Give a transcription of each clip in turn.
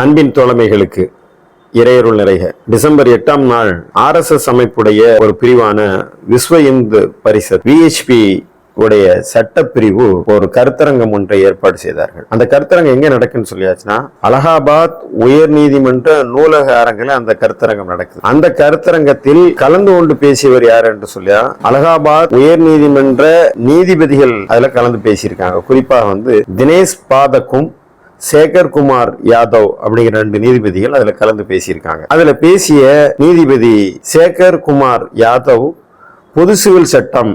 அன்பின் தோழமைகளுக்கு இறையருள் நிறைக. டிசம்பர் எட்டாம் நாள் ஆர்எஸ்எஸ் அமைப்புடைய ஒரு பிரிவான விஸ்வ இந்து பரிசத் விஹெச்பி உடைய சட்டப்பிரிவு ஒரு கருத்தரங்கம் ஒன்றை ஏற்பாடு செய்தார்கள். அந்த கருத்தரங்கம் எங்க நடக்குன்னு சொல்லியாச்சுன்னா அலகாபாத் உயர் நீதிமன்ற நூலக அரங்கில் அந்த கருத்தரங்கம் நடக்குது. அந்த கருத்தரங்கத்தில் கலந்து கொண்டு பேசியவர் யார் என்று சொல்லியா அலகாபாத் உயர் நீதிமன்ற நீதிபதிகள் அதுல கலந்து பேசியிருக்காங்க. குறிப்பாக வந்து தினேஷ் பாதக்கும் சேகர் குமார் யாதவ் அப்படிங்கிற ரெண்டு நீதிபதிகள் அதில் கலந்து பேசியிருக்காங்க. அதில் பேசிய நீதிபதி சேகர் குமார் யாதவ் பொது சிவில் சட்டம்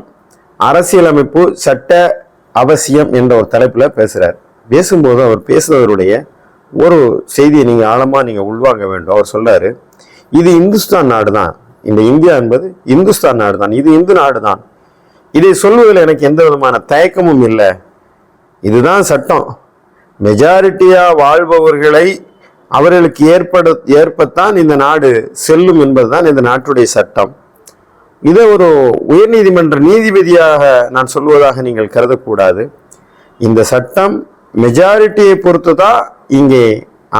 அரசியலமைப்பு சட்ட அவசியம் என்ற ஒரு தலைப்பில் பேசுகிறார் பேசும்போது அவர் பேசுனவருடைய ஒரு செய்தியை நீங்கள் ஆழமாக நீங்கள் உள்வாங்க வேண்டும். அவர் சொல்கிறாரு இது இந்துஸ்தான் நாடு தான் இந்த இந்தியா என்பது இந்துஸ்தான் நாடு தான் இது இந்து நாடு தான் இதை சொல்வதில் எனக்கு எந்த விதமான தயக்கமும் இல்லை. இதுதான் சட்டம். மெஜாரிட்டியா வாழ்பவர்களை அவர்களுக்கு ஏற்பட ஏற்பத்தான் இந்த நாடு செல்லும் என்பதுதான் இந்த நாட்டுடைய சட்டம். இதை ஒரு உயர்நீதிமன்ற நீதிபதியாக நான் சொல்வதாக நீங்கள் கருதக்கூடாது. இந்த சட்டம் மெஜாரிட்டியை பொறுத்து தான் இங்கே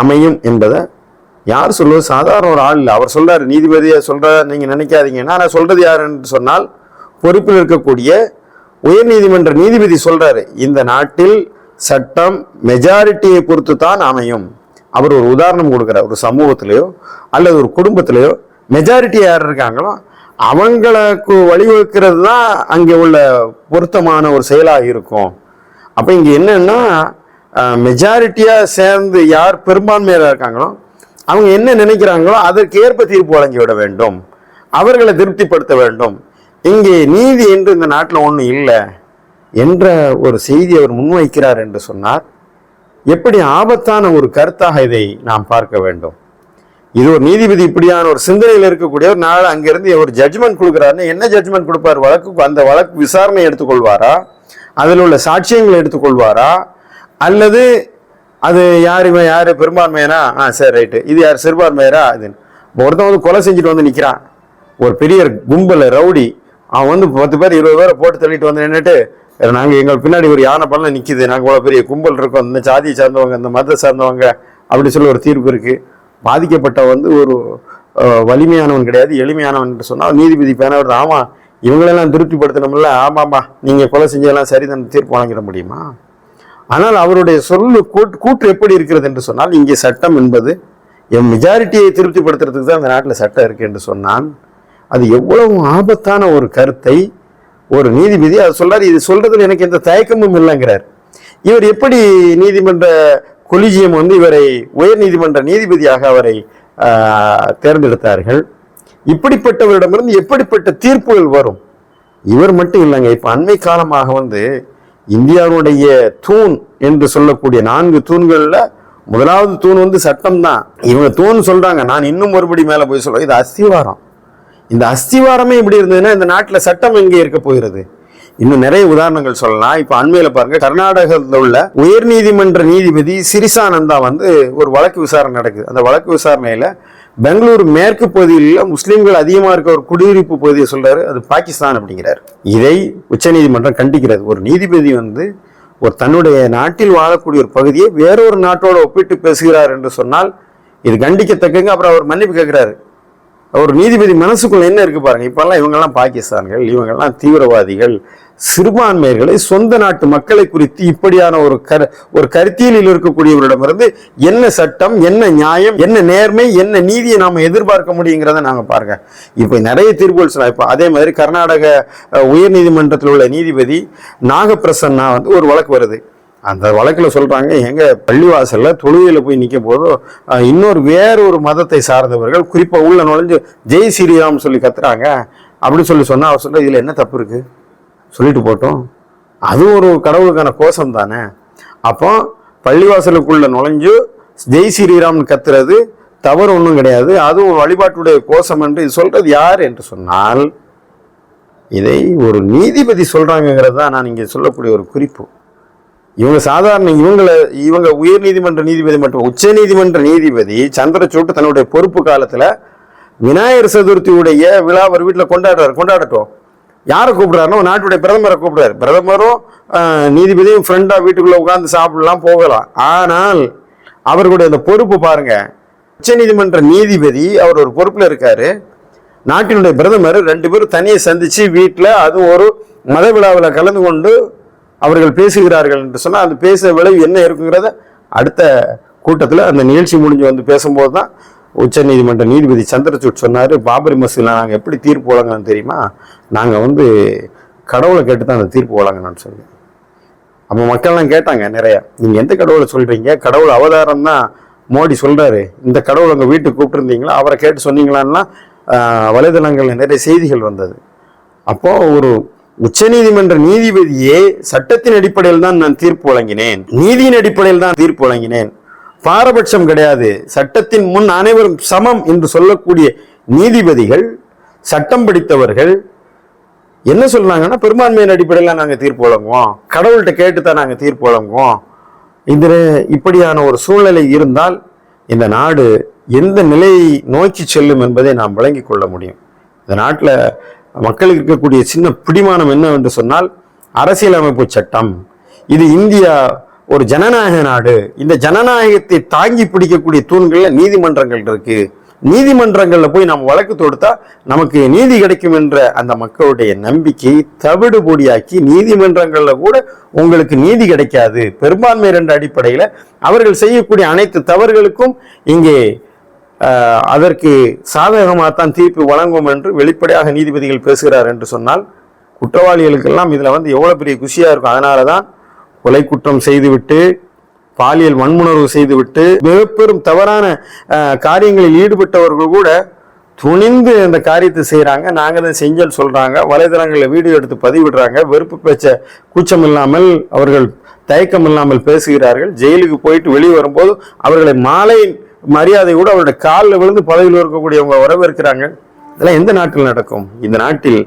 அமையும் என்பதை யார் சொல்வது? சாதாரண ஒரு ஆள் இல்லை. அவர் சொல்றாரு நீதிபதியை சொல்ற நீங்க நினைக்காதீங்கன்னா நான் சொல்றது யாருன்னு சொன்னால் பொறுப்பில் இருக்கக்கூடிய உயர்நீதிமன்ற நீதிபதி சொல்றாரு இந்த நாட்டில் சட்டம் மெஜாரிட்டியை பொறுத்து தான் அமையும். அவர் ஒரு உதாரணம் கொடுக்குறார். ஒரு சமூகத்திலேயோ அல்லது ஒரு குடும்பத்திலேயோ மெஜாரிட்டி யார் இருக்காங்களோ அவங்களுக்கு வழிவகுக்கிறது தான் அங்கே உள்ள பொருத்தமான ஒரு செயலாக இருக்கும். அப்போ இங்கே என்னென்னா மெஜாரிட்டியாக சேர்ந்து யார் பெரும்பான்மையாக இருக்காங்களோ அவங்க என்ன நினைக்கிறாங்களோ அதற்கு ஏற்ப தீர்ப்பு வழங்கி விட வேண்டும். அவர்களை திருப்திப்படுத்த வேண்டும். இங்கே நீதி என்று இந்த நாட்டில் ஒன்றும் இல்லை. என்ற ஒரு செய்தி அவர் முன்வைக்கிறார் என்று சொன்னார் எப்படி ஆபத்தான ஒரு கருத்தாக இதை நாம் பார்க்க வேண்டும்? இது ஒரு நீதிபதி இப்படியான ஒரு சிந்தனையில் இருக்கக்கூடிய ஒரு நாள் அங்கிருந்து ஒரு ஜட்ஜ்மெண்ட் கொடுக்குறாருன்னு என்ன ஜட்ஜ்மெண்ட் கொடுப்பார்? வழக்கு அந்த வழக்கு விசாரணை எடுத்துக்கொள்வாரா? அதில் உள்ள சாட்சியங்களை எடுத்துக்கொள்வாரா? அல்லது அது யார் இவன் யார் பெரும்பான்மையனா? ஆ சரி ரைட்டு. இது யார் சிறுபான்மையரா? இது. ஒருத்தன் வந்து கொலை செஞ்சுட்டு வந்து நிற்கிறான் ஒரு பெரிய கும்பல் ரவுடி. அவன் வந்து பத்து பேர் இருபது பேரை போட்டு தள்ளிட்டு வந்து நின்றுட்டு நாங்கள் எங்கள் பின்னாடி ஒரு யானை பள்ளம் நிற்கிது நாங்கள் இவ்வளோ பெரிய கும்பல் இருக்கோம். இந்த ஜாதியை சார்ந்தவங்க இந்த மதத்தை சார்ந்தவங்க அப்படின்னு சொல்லி ஒரு தீர்ப்பு இருக்குது பாதிக்கப்பட்ட வந்து ஒரு வலிமையானவன் கிடையாது எளிமையானவன் என்று சொன்னால் நீதிபதி பேனவர் ஆமாம் இவங்களெல்லாம் திருப்திப்படுத்தணும்ல. ஆமாம்மா நீங்கள் கொலை செஞ்சதெல்லாம் சரி தான் தீர்ப்பு வழங்கிட முடியுமா? ஆனால் அவருடைய சொல்லு கூட்டு கூற்று எப்படி இருக்கிறது என்று சொன்னால் இங்கே சட்டம் என்பது என் மெஜாரிட்டியை திருப்திப்படுத்துறதுக்கு தான் அந்த நாட்டில் சட்டம் இருக்குது என்று சொன்னால் அது எவ்வளவு ஆபத்தான ஒரு கருத்தை ஒரு நீதிபதி அது சொல்றாரு இது சொல்றதுல எனக்கு எந்த தயக்கமும் இல்லைங்கிறார். இவர் எப்படி நீதிமன்ற கொலிஜியம் வந்து இவரை உயர் நீதிமன்ற நீதிபதியாக அவரை தேர்ந்தெடுத்தார்கள். இப்படிப்பட்டவரிடமிருந்து எப்படிப்பட்ட தீர்ப்புகள் வரும்? இவர் மட்டும் இல்லைங்க. இப்ப அண்மை காலமாக வந்து இந்தியாவுடைய தூண் என்று சொல்லக்கூடிய நான்கு தூண்களில் முதலாவது தூண் வந்து சட்டம் தான் இவங்க தூண் சொல்றாங்க. நான் இன்னும் ஒருபடி மேல போய் சொல்றேன். இது அஸ்திவாரம். இந்த அஸ்திவாரமே இப்படி இருந்ததுன்னா இந்த நாட்டில் சட்டம் எங்கே இருக்க போகிறது? இன்னும் நிறைய உதாரணங்கள் சொல்லலாம். இப்போ அண்மையில் பாருங்க கர்நாடகத்தில் உள்ள உயர் நீதிமன்ற நீதிபதி சிறிசானந்தா வந்து ஒரு வழக்கு விசாரணை நடக்குது. அந்த வழக்கு விசாரணையில் பெங்களூர் மேற்கு பகுதியில் முஸ்லீம்கள் அதிகமாக இருக்க ஒரு குடியிருப்பு பகுதியை சொல்றாரு. அது பாகிஸ்தான் அப்படிங்கிறார். இதை உச்சநீதிமன்றம் கண்டிக்கிறது. ஒரு நீதிபதி வந்து ஒரு தன்னுடைய நாட்டில் வாழக்கூடிய ஒரு பகுதியை வேறொரு நாட்டோட ஒப்பிட்டு பேசுகிறார் என்று சொன்னால் இது கண்டிக்கத்தக்கங்க அப்புறம் அவர் மன்னிப்பு கேட்கிறாரு. ஒரு நீதிபதி மனசுக்குள்ள என்ன இருக்கு பாருங்க? இப்பெல்லாம் இவங்கெல்லாம் பாகிஸ்தான்கள் இவங்கெல்லாம் தீவிரவாதிகள் சிறுபான்மையர்களை சொந்த நாட்டு மக்களை குறித்து இப்படியான ஒரு கரு ஒரு கருத்தியலில் இருக்கக்கூடியவரிடமிருந்து என்ன சட்டம் என்ன நியாயம் என்ன நேர்மை என்ன நீதியை நாம் எதிர்பார்க்க முடியுங்கிறத நாங்கள் பாருங்க. இப்போ நிறைய தீர்ப்புகள் சொல்லலாம் இப்போ அதே மாதிரி கர்நாடக உயர்நீதிமன்றத்தில் உள்ள நீதிபதி நாகப்பிரசன்னா வந்து ஒரு வழக்கு வருது. அந்த வழக்கில் சொல்கிறாங்க எங்கள் பள்ளிவாசலில் தொழுகையில் போய் நிற்கும் போது இன்னொரு வேறொரு மதத்தை சார்ந்தவர்கள் குறிப்பாக உள்ள நுழைஞ்சு ஜெய் ஸ்ரீராம் சொல்லி கத்துறாங்க அப்படின்னு சொல்லி சொன்னால் அவர் சொல்கிற இதில் என்ன தப்பு இருக்குது சொல்லிட்டு போட்டோம். அது ஒரு கடவுளுக்கான கோஷம் தானே. அப்போ பள்ளிவாசலுக்குள்ள நுழைஞ்சு ஜெய் ஸ்ரீராம்னு கத்துறது தவறு ஒன்றும் கிடையாது. அதுவும் வழிபாட்டுடைய கோஷம் என்று இது சொல்கிறது யார் என்று சொன்னால் இதை ஒரு நீதிபதி சொல்றாங்கிறது தான் நான் இங்கே சொல்லக்கூடிய ஒரு குறிப்பு. இவங்க சாதாரண இவங்களை இவங்க உயர் நீதிமன்ற நீதிபதி மற்றும் உச்ச நீதிமன்ற நீதிபதி சந்திரசூட் தன்னுடைய பொறுப்பு காலத்தில் விநாயகர் சதுர்த்தியுடைய விழா அவர் வீட்டில் கொண்டாடுறாரு. கொண்டாடட்டும். யாரை கூப்பிடுறாருன்னா நாட்டுடைய பிரதமரை கூப்பிடுறாரு. பிரதமரும் நீதிபதியும் ஃப்ரெண்டாக வீட்டுக்குள்ளே உட்காந்து சாப்பிடலாம் போகலாம். ஆனால் அவர்களுடைய அந்த பொறுப்பு பாருங்க. உச்சநீதிமன்ற நீதிபதி அவர் ஒரு பொறுப்பில் இருக்காரு. நாட்டினுடைய பிரதமர் ரெண்டு பேரும் தனியை சந்தித்து வீட்டில் அது ஒரு மத விழாவில் கலந்து கொண்டு அவர்கள் பேசுகிறார்கள் என்று சொன்னால் அந்த பேச விளைவு என்ன இருக்குங்கிறத அடுத்த கூட்டத்தில் அந்த நிகழ்ச்சி முடிஞ்சு வந்து பேசும்போது தான் உச்சநீதிமன்ற நீதிபதி சந்திரசூட் சொன்னார் பாபரி மசூதியில் நாங்கள் எப்படி தீர்ப்பு வழங்கணும் தெரியுமா? நாங்கள் வந்து கடவுளை கேட்டு தான் அந்த தீர்ப்பு வழங்கணும்னு சொல்லி. அப்போ மக்கள்லாம் கேட்டாங்க நிறையா நீங்கள் எந்த கடவுளை சொல்கிறீங்க கடவுள் அவதாரம் தான் மோடி சொல்கிறாரு இந்த கடவுள் உங்கள் வீட்டுக்கு கூப்பிட்டுருந்தீங்களா? அவரை கேட்டு சொன்னீங்களான்னா வலைதளங்களில் நிறைய செய்திகள் வந்தது. அப்போது ஒரு உச்சநீதிமன்ற நீதிபதியே சட்டத்தின் அடிப்படையில் தான் நான் தீர்ப்பு வழங்கினேன். நீதியின் அடிப்படையில் தான் தீர்ப்பு வழங்கினேன். பாரபட்சம் கிடையாது. சட்டத்தின் முன் அனைவரும் சமம் என்று சொல்லக்கூடிய நீதிபதிகள் சட்டம் படித்தவர்கள் என்ன சொல்றாங்கன்னா பெரும்பான்மையின் அடிப்படையில் நாங்கள் தீர்ப்பு வழங்குவோம். கடவுள்கிட்ட கேட்டு தான் நாங்கள் தீர்ப்பு வழங்குவோம். இதில் இப்படியான ஒரு சூழ்நிலை இருந்தால் இந்த நாடு எந்த நிலையை நோக்கி செல்லும் என்பதை நாம் விளங்கிக் கொள்ள முடியும். இந்த நாட்டில் மக்களுக்கு இருக்கக்கூடிய சின்ன பிடிமானம் என்னவென்று சொன்னால் அரசியலமைப்பு சட்டம். இது இந்தியா ஒரு ஜனநாயக நாடு. இந்த ஜனநாயகத்தை தாங்கி பிடிக்கக்கூடிய தூண்களில் நீதிமன்றங்கள் இருக்கு. நீதிமன்றங்களில் போய் நாம் வழக்கு தொடுத்தா நமக்கு நீதி கிடைக்கும் என்ற அந்த மக்களுடைய நம்பிக்கையை தவிடு பொடியாக்கி நீதிமன்றங்களில் கூட உங்களுக்கு நீதி கிடைக்காது. பெரும்பான்மை என்ற அடிப்படையில் அவர்கள் செய்யக்கூடிய அனைத்து தவறுகளுக்கும் இங்கே அதற்கு சாதகமாகத்தான் தீர்ப்பு வழங்கும் என்று வெளிப்படையாக நீதிபதிகள் பேசுகிறார் என்று சொன்னால் குற்றவாளிகளுக்கெல்லாம் இதில் வந்து எவ்வளோ பெரிய குஷியாக இருக்கும். அதனால தான் கொலை குற்றம் செய்துவிட்டு பாலியல் வன்முணர்வு செய்துவிட்டு மிகப்பெரும் தவறான காரியங்களில் ஈடுபட்டவர்கள் கூட துணிந்து இந்த காரியத்தை செய்கிறாங்க நாங்கள் தான் செஞ்சல் சொல்கிறாங்க வலைதளங்களில் வீடியோ எடுத்து பதிவிடுறாங்க. வெறுப்பு பேச்ச கூச்சம் இல்லாமல் அவர்கள் தயக்கம் இல்லாமல் பேசுகிறார்கள். ஜெயிலுக்கு போயிட்டு வெளியே வரும்போது அவர்களை மாலை மரியாதை கூட அவருடைய காலில் விழுந்து பதவியில் இருக்கக்கூடியவங்க வரவேற்கிறாங்க இதெல்லாம் எந்த நாட்டில் நடக்கும்? இந்த நாட்டில்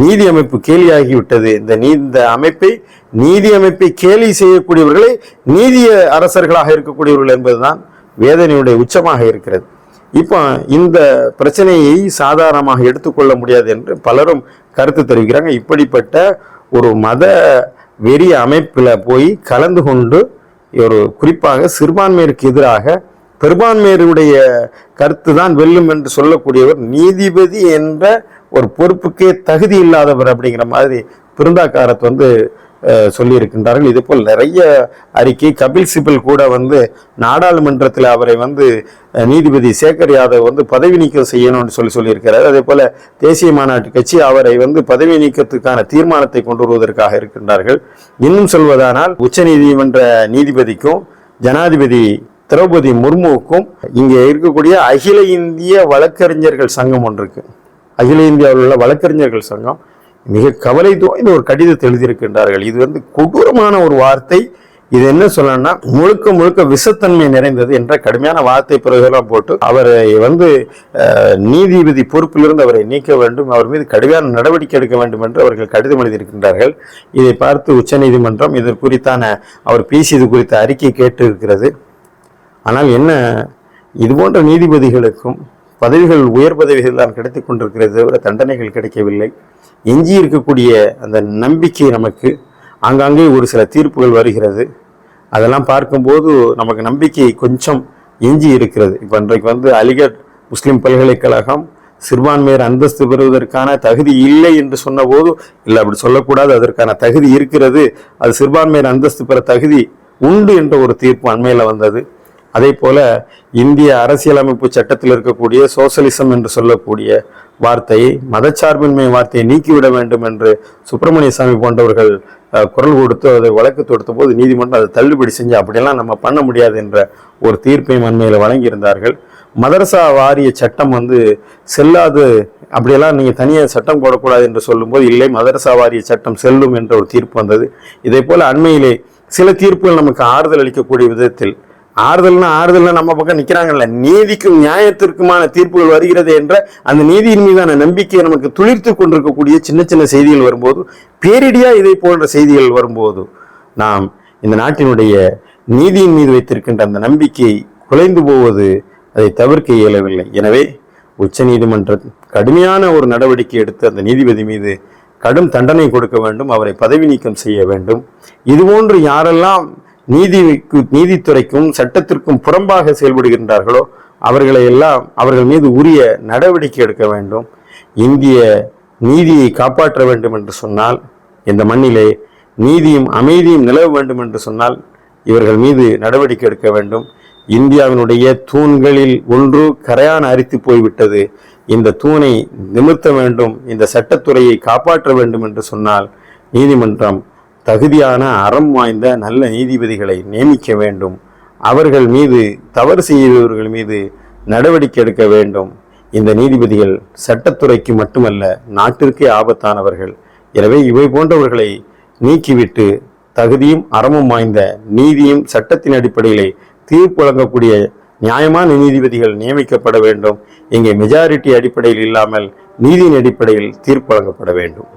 நீதி அமைப்பு கேலியாகிவிட்டது. இந்த நீ இந்த அமைப்பை நீதி அமைப்பை கேலி செய்யக்கூடியவர்களே நீதிய அரசர்களாக இருக்கக்கூடியவர்கள் என்பதுதான் வேதனையுடைய உச்சமாக இருக்கிறது. இப்போ இந்த பிரச்சனையை சாதாரணமாக எடுத்துக்கொள்ள முடியாது என்று பலரும் கருத்து தெரிவிக்கிறாங்க. இப்படிப்பட்ட ஒரு மத வெறி அமைப்பில் போய் கலந்து கொண்டு ஒரு குறிப்பாக சிறுபான்மையிற்கு எதிராக பெரும்பான்மையினுடைய கருத்து தான் வெல்லும் என்று சொல்லக்கூடியவர் நீதிபதி என்ற ஒரு பொறுப்புக்கே தகுதி இல்லாதவர் அப்படிங்கிற மாதிரி பிருந்தாக்காரத் வந்து சொல்லியிருக்கின்றார்கள். இது போல் நிறைய அறிக்கை. கபில் சிபல் கூட வந்து நாடாளுமன்றத்தில் அவரை வந்து நீதிபதி சேகர் யாதவ் வந்து பதவி நீக்கம் செய்யணும்னு சொல்லி சொல்லியிருக்கிறார். அதே போல் தேசிய மாநாட்டு கட்சி அவரை வந்து பதவி நீக்கத்துக்கான தீர்மானத்தை கொண்டு வருவதற்காக இருக்கின்றார்கள். இன்னும் சொல்வதானால் உச்சநீதிமன்ற நீதிபதிக்கும் ஜனாதிபதி திரௌபதி முர்முவுக்கும் இங்கே இருக்கக்கூடிய அகில இந்திய வழக்கறிஞர்கள் சங்கம் ஒன்று இருக்கு. அகில இந்தியாவில் உள்ள வழக்கறிஞர்கள் சங்கம் மிக கவலை தோய்ந்த ஒரு கடிதத்தை எழுதியிருக்கின்றார்கள். இது வந்து கொடூரமான ஒரு வார்த்தை. இது என்ன சொல்லணும்னா முழுக்க முழுக்க விஷத்தன்மை நிறைந்தது என்ற கடுமையான வார்த்தை பிறகுலாம் போட்டு அவரை வந்து நீதிபதி பொறுப்பிலிருந்து அவரை நீக்க வேண்டும் அவர் மீது கடுமையான நடவடிக்கை எடுக்க வேண்டும் என்று அவர்கள் கடிதம் எழுதியிருக்கின்றார்கள். இதை பார்த்து உச்சநீதிமன்றம் இது குறித்தான அவர் பேசியது குறித்த அறிக்கை கேட்டு இருக்கிறது ஆனால் என்ன? இது போன்ற நீதிபதிகளுக்கும் பதவிகள் உயர் பதவிகள் தான் கிடைத்து கொண்டிருக்கிறது தவிர தண்டனைகள் கிடைக்கவில்லை. எஞ்சி இருக்கக்கூடிய அந்த நம்பிக்கை நமக்கு ஆங்காங்கே ஒரு சில தீர்ப்புகள் வருகிறது. அதெல்லாம் பார்க்கும்போது நமக்கு நம்பிக்கை கொஞ்சம் எஞ்சி இருக்கிறது. இப்போ இன்றைக்கு வந்து அலிகட் முஸ்லீம் பல்கலைக்கழகம் சிறுபான்மையர் அந்தஸ்து பெறுவதற்கான தகுதி இல்லை என்று சொன்னபோது இல்லை அப்படி சொல்லக்கூடாது அதற்கான தகுதி இருக்கிறது. அது சிறுபான்மையர் அந்தஸ்து பெற தகுதி உண்டு என்ற ஒரு தீர்ப்பு அண்மையில் வந்தது. அதே போல இந்திய அரசியலமைப்பு சட்டத்தில் இருக்கக்கூடிய சோசலிசம் என்று சொல்லக்கூடிய வார்த்தையை மதச்சார்பின்மை வார்த்தையை நீக்கிவிட வேண்டும் என்று சுப்பிரமணிய சாமி போன்றவர்கள் குரல் கொடுத்து அதை வழக்கு தொடுத்த போது நீதிமன்றம் அதை தள்ளுபடி செஞ்சு அப்படியெல்லாம் நம்ம பண்ண முடியாது என்ற ஒரு தீர்ப்பையும் அண்மையில் வழங்கியிருந்தார்கள். மதரசா வாரிய சட்டம் வந்து செல்லாது அப்படியெல்லாம் நீங்கள் தனியாக சட்டம் போடக்கூடாது என்று சொல்லும்போது இல்லை மதரசா வாரிய சட்டம் செல்லும் என்ற ஒரு தீர்ப்பு வந்தது. இதே போல் அண்மையிலே சில தீர்ப்புகள் நமக்கு ஆறுதல் அளிக்கக்கூடிய விதத்தில் ஆறுதல்னா ஆறுதல்னா நம்ம பக்கம் நிக்கிறாங்கல்ல. நீதிக்கும் நியாயத்திற்குமான தீர்ப்புகள் வருகிறது என்ற அந்த நீதியின் மீதான நம்பிக்கையை நமக்கு துளிர்த்து கொண்டிருக்கக்கூடிய சின்ன சின்ன செய்திகள் வரும்போது பேரிடியா இதை போன்ற செய்திகள் வரும்போது நாம் இந்த நாட்டினுடைய நீதியின் மீது வைத்திருக்கின்ற அந்த நம்பிக்கை குலைந்து போவது அதை தவிர்க்க இயலவில்லை. எனவே உச்சநீதிமன்றம் கடுமையான ஒரு நடவடிக்கை எடுத்து அந்த நீதிபதி மீது கடும் தண்டனை கொடுக்க வேண்டும் அவரை பதவி நீக்கம் செய்ய வேண்டும். இதுபோன்று யாரெல்லாம் நீதிக்கு நீதித்துறைக்கும் சட்டத்திற்கும் புறம்பாக செயல்படுகின்றார்களோ அவர்களை எல்லாம் அவர்கள் மீது உரிய நடவடிக்கை எடுக்க வேண்டும். இந்திய நீதியை காப்பாற்ற வேண்டும் என்று சொன்னால் இந்த மண்ணிலே நீதியும் அமைதியும் நிலவ வேண்டும் என்று சொன்னால் இவர்கள் மீது நடவடிக்கை எடுக்க வேண்டும். இந்தியாவினுடைய தூண்களில் ஒன்று கரையான் அரித்து போய்விட்டது. இந்த தூணை நிமிர்த்த வேண்டும். இந்த சட்டத்துறையை காப்பாற்ற வேண்டும் என்று சொன்னால் நீதிமன்றம் தகுதியான அறம் வாய்ந்த நல்ல நீதிபதிகளை நியமிக்க வேண்டும். அவர்கள் மீது தவறு செய்தவர்கள் மீது நடவடிக்கை எடுக்க வேண்டும். இந்த நீதிபதிகள் சட்டத்துறைக்கு மட்டுமல்ல நாட்டிற்கே ஆபத்தானவர்கள். எனவே இவை போன்றவர்களை நீக்கிவிட்டு தகுதியும் அறமும் வாய்ந்த நீதியும் சட்டத்தின் அடிப்படையிலே தீர்ப்பு வழங்கக்கூடிய நியாயமான நீதிபதிகள் நியமிக்கப்பட வேண்டும். இங்கே மெஜாரிட்டி அடிப்படையில் இல்லாமல் நீதியின் அடிப்படையில் தீர்ப்பு வழங்கப்பட வேண்டும்.